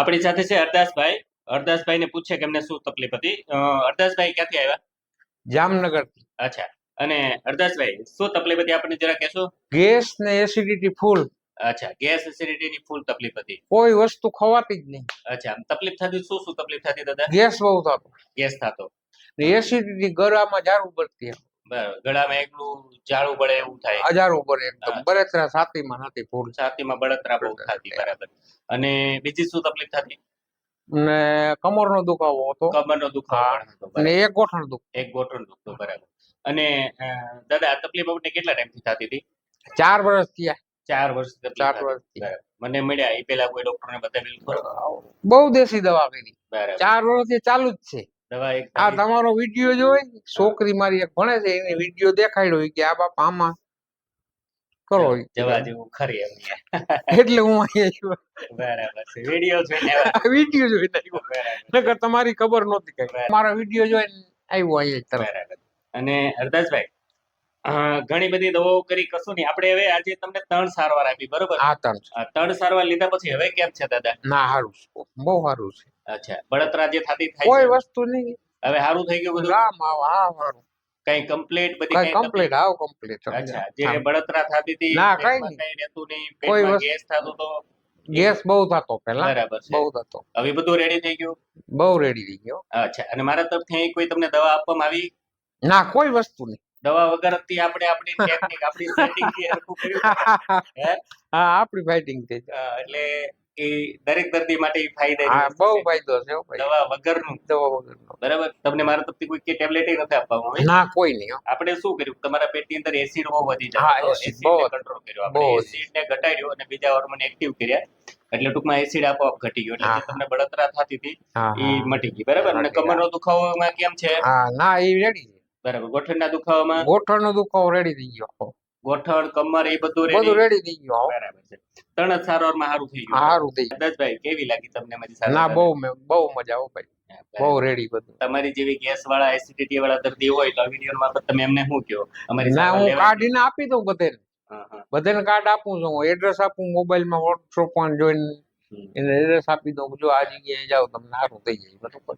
આપણી સાથે છે હરદાસભાઈ. હરદાસભાઈ ને પૂછે કે એમને શું તકલીફ હતી. હરદાસભાઈ ક્યાંથી આવ્યા? જામનગર. અચ્છા. અને હરદાસભાઈ શું તકલીફ હતી આપણને જરા કહેશો? ગેસ ને એસિડિટી ફૂલ અચ્છા ગેસ એસિડિટી ની ફૂલ તકલીફ હતી. કોઈ વસ્તુ ખવાતી જ નહીં. અચ્છા તકલીફ થતી શું શું તકલીફ થતી દાદા? ગેસ બહુ થતો. ગેસ થતો. એસિડિટી ગળામાં જારું પડતી ગળામાં એકલું ઝાડું પડે એવું થાય. હજારો પર એકદમ બળતરા છાતીમાં નથી ફૂલ. છાતીમાં બળતરા બહુ થતી બરાબર. અને બીજી શું તકલીફ થતી? ને કમરનો દુખાવો હતો. કમરનો દુખાવો હા. પણ હતો બરાબર. ને એક ગોઠણ દુખ. એક ગોઠણ દુખતો બરાબર. અને દાદા આ તકલીફ આપણે કેટલા ટાઈમથી થતી હતી? ચાર વર્ષ થયા. ચાર વર્ષ ચાર વર્ષ મને મળ્યા એ પેલા કોઈ ડોક્ટરને બતાવેલું ખરું? બહુ દેશી દવા કરી. ચાર વર્ષથી ચાલુ જ છે. આ તમારો વીડિયો જોઈ છોકરી મારી એક ભણે છે એને વીડિયો દેખાડ્યો કે આ બાપા આમાં કરો જવા જેવું ખરી એમ એટલે હું અહીંયા બરાબર છે. વીડિયો જોઈને વીડિયો જોઈને આવ્યો. નકર તમારી ખબર નહોતી કઈ. મારા વીડિયો જોઈને આવ્યો અહીંયા તરફ અને હરદાસભાઈ ઘણી બધી દવાઓ કરી કશું નહીં. આપણે હવે આજે તમને ત્રણ સારવાર આપી બરોબર? આ ત્રણ આ ત્રણ સારવાર લીધા પછી હવે કેમ છે દાદા? ના સારું બહુ સારું છે. અચ્છા બળતરા જે થતી થાય કોઈ વસ્તુ નહીં હવે સારું થઈ ગયું બધું? રામ આવ હા સારું કઈ કમ્પ્લીટ બધી કઈ કમ્પ્લીટ આવ કમ્પ્લીટ અચ્છા જે બળતરા થતી હતી ના, કઈ કઈ રહેતું નહીં કોઈ પેટમાં ગેસ થતો તો ગેસ બહુ થતો પેલા બરાબર બહુ થતો. હવે બધું રેડી થઈ ગયું? બહુ રેડી થઈ ગયો. અચ્છા અને મારા તરફથી કોઈ તમને દવા આપવામાં આવી? ના કોઈ વસ્તુ નહીં. દવા વગરથી આપણે આપણી ટેકનિક આપણી સેટિંગથી હરખું કર્યું. હા? આપણી ફાઇટિંગ થઈ એટલે એ દરેક દર્દી માટે ઈ ફાયદા બહુ ફાયદો છે દવા વગરનું. દવા વગરનો. બરાબર? તમને મારા તરફથી કોઈ કે ટેબ્લેટ નથી આપવામાં આવી ના કોઈ નહીં આપણે શું કર્યું? તમારા પેટની અંદર એસિડ બહુ વધી જાય. એસિડ. કંટ્રોલ કર્યો આપણે. એસિડ ને ઘટાડ્યો અને બીજા હોર્મોન એક્ટિવ કર્યા. એટલે ટૂંકમાં એસિડ આપોઆપ ઘટી ગયો. એટલે તમને બળતરા થતી હતી એ મટી ગઈ. બરાબર? અને કમરનો દુખાવો કેમ છે? હા ના એ રેડી બરાબર. ગોઠણના દુખાવામાં? ગોઠણનો દુખાવો રેડી થઈ ગયો. ગોઠણ કમર એ બધું બધું રેડી થઈ ગયું બરાબર છે. ત્રણ જ સારવારમાં સારું થઈ ગયું. સારું થઈ ગયું. દસભાઈ કેવી લાગી તમને મારી ના બહુ બહુ મજા આવો ભાઈ. બહુ રેડી બધું. તમારી જેવી ગેસ વાળા એસિડિટી વાળા દર્દી હોય તો વીડિયો મારફત તમે એમને શું કહો? અમારી ના હું? કાઢીને આપી દઉં હા, હા. બધાને કાર્ડ આપું છું. એડ્રેસ આપું મોબાઈલમાં વોટ્સઅપ પણ જોઈને એને એડ્રેસ આપી દઉં. જો આ જગ્યાએ જાઓ તમને સારું થઈ જાય. બરોબર.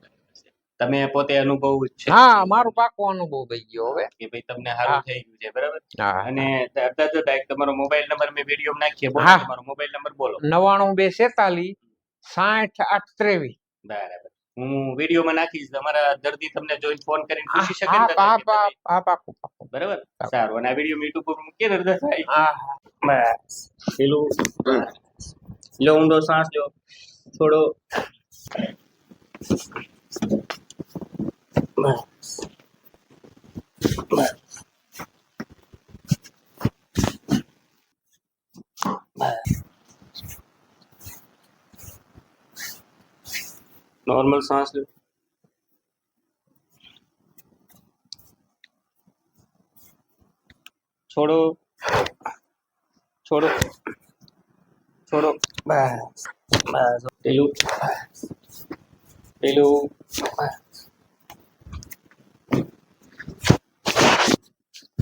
તમે પોતે અનુભવ છે. હા મારું પાકો અનુભવ થઈ ગયો હવે. કે ભાઈ તમને સારું થઈ ગયું છે બરાબર? અને દાદા દાદા તમારો મોબાઈલ નંબર મેં વીડિયો નાખીએ બોલો. તમારો મોબાઈલ નંબર બોલો. નવાણું બે સેતાલીસ સાઠ આઠ ત્રેવીસ. બરાબર. હું વિડીયોમાં નાખીશ તમારા દર્દી તમને જોઈને ફોન કરીને પૂછી શકે હા હા પાકું બરાબર? સારું. અને આ વીડિયો યુટ્યુબ પર મૂકીએ ને હૃદયભાઈ હા. બસ. પેલું લો ઊંડો શ્વાસ લો. થોડો. બસ બસ નોર્મલ શ્વાસ લો છોડો છોડો છોડો બસ બસ પેલું બસ પેલું